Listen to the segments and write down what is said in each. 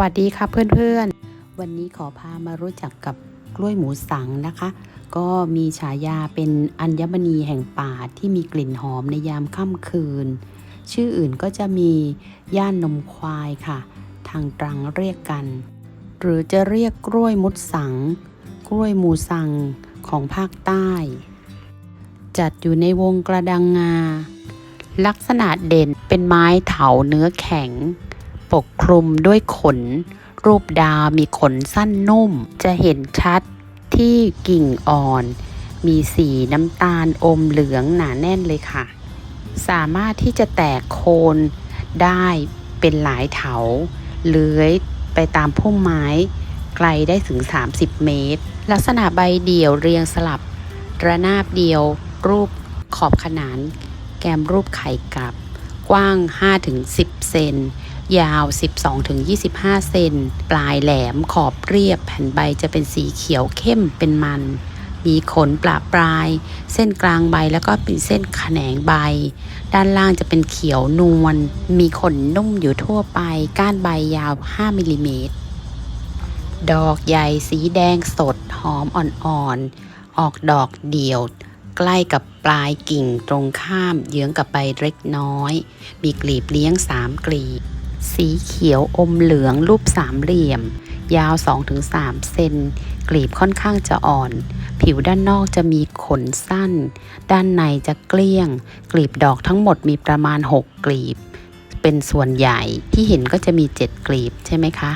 วัสดีค่ะเพื่อนๆ วันนี้ขอพามารู้จักกับกล้วยหมูสังนะคะ ก็มีฉายาเป็นอัญมณีแห่งป่าที่มีกลิ่นหอมในยามค่ำคืน ชื่ออื่นก็จะมีย่านนมควายค่ะ ทางตรังเรียกกัน หรือจะเรียกกล้วยมุดสัง กล้วยหมูสังของภาคใต้ จัดอยู่ในวงกระดังงา ลักษณะเด่นเป็นไม้เถาเนื้อแข็ง ปกคลุมด้วยขน รูปดาวมีขนสั้นนุ่ม จะเห็นชัดที่กิ่งอ่อน มีสีน้ำตาลอมเหลืองหนาแน่นเลยค่ะ สามารถที่จะแตกโคนได้เป็นหลายเถา เลื้อยไปตามพุ่มไม้ ไกลได้ถึง 30 เมตร ลักษณะใบเดี่ยวเรียงสลับ ระนาบเดียว รูปขอบขนาน แกมรูปไข่กลับ กว้าง 5-10 เซน ยาว 12-25 เซน ปลายแหลมขอบเรียบ แผ่นใบจะเป็นสีเขียวเข้มเป็นมัน มีขนปลาปลาย เส้นกลางใบแล้วก็เป็นเส้นแขนงใบ ด้านล่างจะเป็นเขียวนวล มีขนนุ่มอยู่ทั่วไป ก้านใบยาว 5มิลลิเมตร ดอกใหญ่สีแดงสด หอมอ่อนๆออกดอกเดี่ยว ใกล้กับปลายกิ่งตรงข้ามเยื้องกับใบเล็กน้อย มีกลีบเลี้ยงสามกลีบ สีเขียวอมเหลืองรูปสามเหลี่ยม ยาว 2-3 เซน กลีบค่อนข้างจะอ่อน ผิวด้านนอกจะมีขนสั้น ด้านในจะเกลี้ยง กลีบดอกทั้งหมดมีประมาณ 6 กลีบ เป็นส่วนใหญ่ที่เห็นก็จะมี 7 กลีบใช่ไหมคะ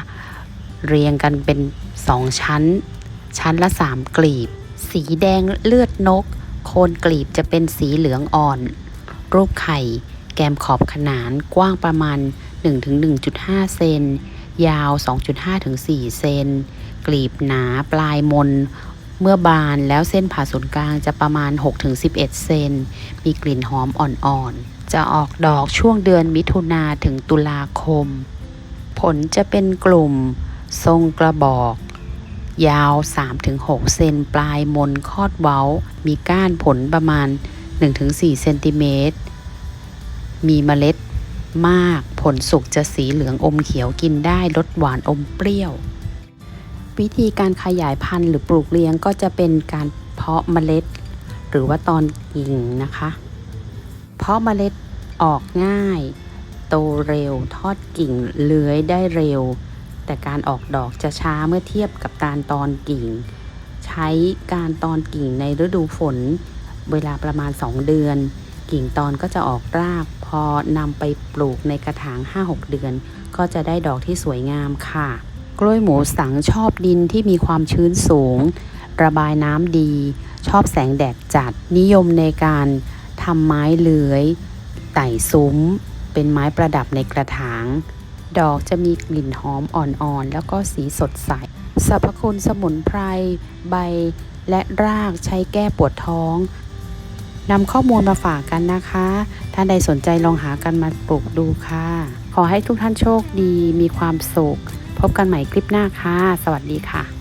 เรียงกันเป็น 2 ชั้น ชั้นละ 3 กลีบ สีแดงเลือดนก โคนกลีบจะเป็นสีเหลืองอ่อน รูปไข่ แกมขอบขนานกว้างประมาณ 1-1.5 เซน ยาว 2.5-4 เซน กลีบหนาปลายมน เมื่อบานแล้วเส้นผ่าศูนย์กลางจะประมาณ 6-11 เซน มีกลิ่นหอมอ่อนๆ จะออกดอกช่วงเดือนมิถุนาถึงตุลาคม ผลจะเป็นกลุ่ม ทรงกระบอก ยาว 3-6 เซนปลายมนคอดเว้า มีก้านผลประมาณ 1-4 เซนติเมตร มีเมล็ดมาก ผลสุกจะสีเหลืองอมเขียวกินได้รสหวานอมเปรี้ยว วิธีการขยายพันธุ์หรือปลูกเลี้ยงก็จะเป็นการเพาะเมล็ด หรือว่าตอนกิ่งนะคะ เพาะเมล็ดออกง่าย โตเร็วทอดกิ่งเลื้อยได้เร็ว แต่การออกดอกจะช้าเมื่อเทียบกับการตอนกิ่ง ใช้การตอนกิ่งในฤดูฝน เวลาประมาณ 2 เดือน กิ่งตอนก็จะออกราก พอนำไปปลูกในกระถาง 5-6 เดือน ก็จะได้ดอกที่สวยงามค่ะ กล้วยหมูสังชอบดินที่มีความชื้นสูง ระบายน้ำดี ชอบแสงแดดจัด นิยมในการทำไม้เลื้อยไต่ซุ้ม เป็นไม้ประดับในกระถาง ดอกจะมีกลิ่นหอมอ่อนๆ แล้วก็สีสดใส สรรพคุณสมุนไพร ใบ และรากใช้แก้ปวดท้องนำข้อมูลมาฝากกันนะคะ ท่านใดสนใจลองหากันมาปลูกดูค่ะ ขอให้ทุกท่านโชคดี มีความสุข พบกันใหม่คลิปหน้าค่ะ สวัสดีค่ะ